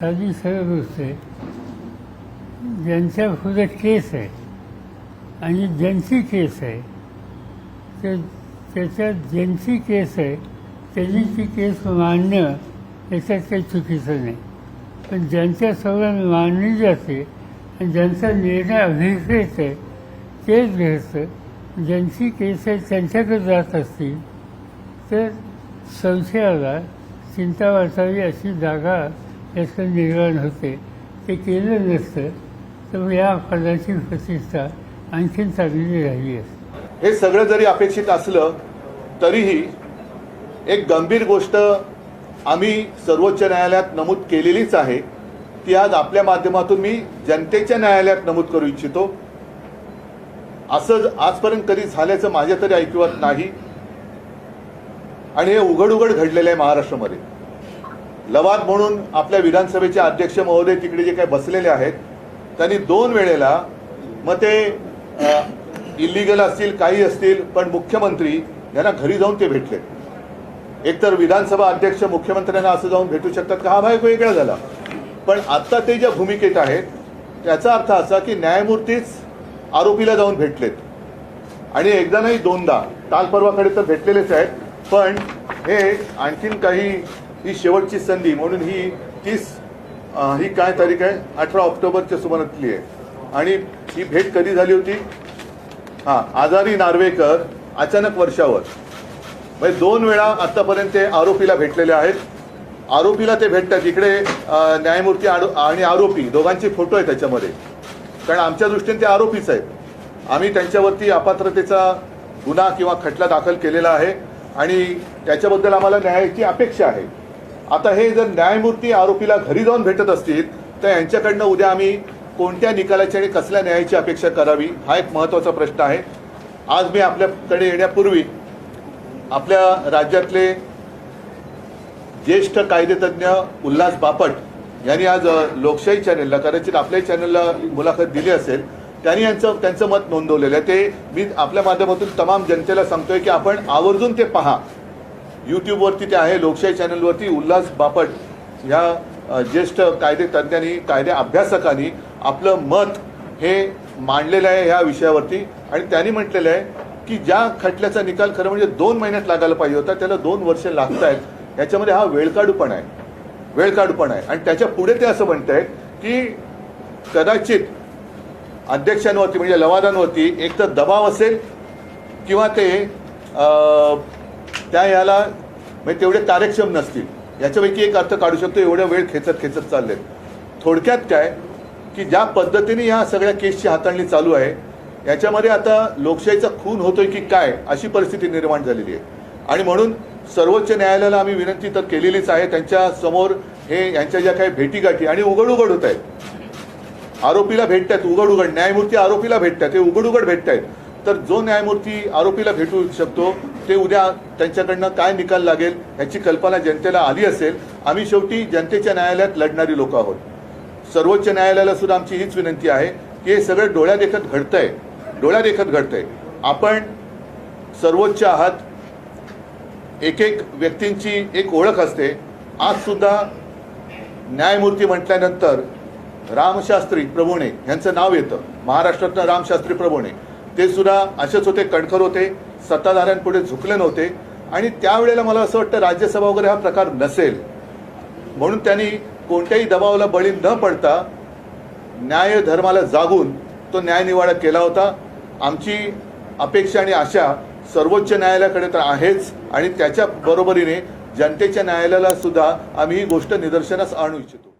साधी सरळ गोष्ट आहे ज्यांच्या पुढे केस आहे आणि ज्यांची केस आहे तर त्याच्यात ज्यांची केस आहे त्यांनी ती केस मांडणं याच्यात काही चुकीचं नाही पण ज्यांच्या समोर मांडली जाते आणि ज्यांचा निर्णय अभिप्रेत आहे तेच घ्यायचं ज्यांची केस आहे त्यांच्याकडे जात असतील तर संशयाला चिंता वाटावी अशी जागा याचं निर्माण होते. ते केलं नसतं तर या पदाची प्रतिष्ठा आणखीन चांगली राहिली असते. हे सगळं जरी अपेक्षित असलं तरीही एक गंभीर गोष्ट आम्ही सर्वोच्च न्यायालयात नमूद केलेलीच आहे. ती आज आपल्या माध्यमातून मी जनतेच्या न्यायालयात नमूद करू इच्छितो. असं आजपर्यंत कधी झाल्याचं माझ्या तरी ऐकिवात नाही. आणि हे उघड उघड घडलेलं आहे महाराष्ट्रामध्ये. लवाद म्हणून आपल्या विधानसभेचे अध्यक्ष महोदय तिकडे जे काही बसलेले आहेत त्यांनी दोन वेळेला मग ते इलिगल असतील काही असतील पण मुख्यमंत्री यांना घरी जाऊन ते भेटले एकतर विधानसभा अध्यक्ष मुख्यमंत्र्यांना असं जाऊन भेटू शकतात का? हा भाग वेगळा झाला. पण आत्ता ते ज्या भूमिकेत आहेत त्याचा अर्थ असा की न्यायमूर्तीच आरोपीला जाऊन भेटलेत. आणि एकदा नाही दोनदा. काल परवाकडे तर भेटलेलेच आहेत पण हे आणखीन काही ही शेवटची संधी म्हणून ही तीस ही काय तारीख आहे? अठरा ऑक्टोबरच्या सुमारातली आहे. आणि ही भेट कधी झाली होती? हा आजारी नार्वेकर अचानक वर्षावर. म्हणजे दोन वेळा आतापर्यंत ते आरोपीला भेटलेले आहेत. आरोपीला ते भेटतात. इकडे न्यायमूर्ती आरो- आणि आरोपी दोघांचे फोटो आहेत त्याच्यामध्ये. कारण आमच्या दृष्टीने ते आरोपीच आहेत. आम्ही त्यांच्यावरती अपात्रतेचा गुन्हा किंवा खटला दाखल केलेला आहे. आणि त्याच्याबद्दल आम्हाला न्यायाची अपेक्षा आहे. आता हे जर न्यायमूर्ती आरोपीला घरी जाऊन भेटत असतील तर यांच्याकडनं उद्या आम्ही कोणत्या निकालाची आणि कसल्या न्यायाची अपेक्षा करावी हा एक महत्त्वाचा प्रश्न आहे. आज मी आपल्याकडे येण्यापूर्वी आपल्या राज्यातले ज्येष्ठ कायदेतज्ञ उल्हास बापट यांनी आज लोकशाही चॅनेलला कदाचित आपल्याही चॅनलला मुलाखत दिली असेल त्यांनी यांचं त्यांचं मत नोंदवलेलं आहे. ते मी आपल्या माध्यमातून तमाम जनतेला सांगतोय की आपण आवर्जून ते पहा. यूट्यूबवरती ते आहे लोकशाही चॅनलवरती उल्हास बापट ह्या ज्येष्ठ कायदे तज्ज्ञांनी कायदे अभ्यासकांनी आपलं मत हे मांडलेलं आहे ह्या विषयावरती. आणि त्यांनी म्हटलेलं आहे की ज्या खटल्याचा निकाल खरं म्हणजे दोन महिन्यात लागायला पाहिजे होता त्याला दोन वर्ष लागत आहेत याच्यामध्ये हा वेळकाढूपण आहे. वेळकाढूपण आहे. आणि त्याच्या पुढे ते असं म्हणत आहेत की कदाचित अध्यक्षांवरती म्हणजे लवादांवरती एक तर दबाव असेल किंवा ते त्या याला म्हणजे तेवढे कार्यक्षम नसतील. याच्यापैकी एक अर्थ काढू शकतो एवढ्या वेळ खेचत खेचत चालले थोडक्यात काय की ज्या पद्धतीने या सगळ्या केसची हाताळणी चालू आहे याच्यामध्ये आता लोकशाहीचा खून होतोय की काय अशी परिस्थिती निर्माण झालेली आहे. आणि म्हणून सर्वोच्च न्यायालयाला आम्ही विनंती तर केलेलीच आहे त्यांच्यासमोर हे यांच्या ज्या काही भेटीगाठी आणि उघड उघड होत आहेत. आरोपीला भेटतात उघड उघड न्यायमूर्ती आरोपीला भेटतात हे उघड उघड भेटत आहेत तर जो न्यायमूर्ती आरोपीला भेटू शकतो ते उद्या त्यांच्याकडनं काय निकाल लागेल ह्याची कल्पना जनतेला आली असेल. आम्ही शेवटी जनतेच्या न्यायालयात लढणारी लोक आहोत. सर्वोच्च न्यायालयाला सुद्धा आमची हीच विनंती आहे की हे सगळं डोळ्यादेखत घडतंय. डोळ्यादेखत घडतंय. आपण सर्वोच्च आहात. एक एक व्यक्तींची एक ओळख असते. आज सुद्धा न्यायमूर्ती म्हटल्यानंतर रामशास्त्री प्रभुणे यांचं नाव येतं. महाराष्ट्रातनं रामशास्त्री प्रभुणे ते सुद्धा असेच होते कणखर होते. सत्ताधाऱ्यांपुढे झुकले नव्हते आणि त्यावेळेला मला असं वाटतं राज्यसभा वगैरे हा प्रकार नसेल. म्हणून त्यांनी कोणत्याही दबावाला बळी न पडता न्याय धर्माला जागून तो न्यायनिवाडा केला होता. आमची अपेक्षा आणि आशा सर्वोच्च न्यायालयाकडे तर आहेच आणि त्याच्या बरोबरीने जनतेच्या न्यायालयाला सुद्धा आम्ही ही गोष्ट निदर्शनास आणू इच्छितो.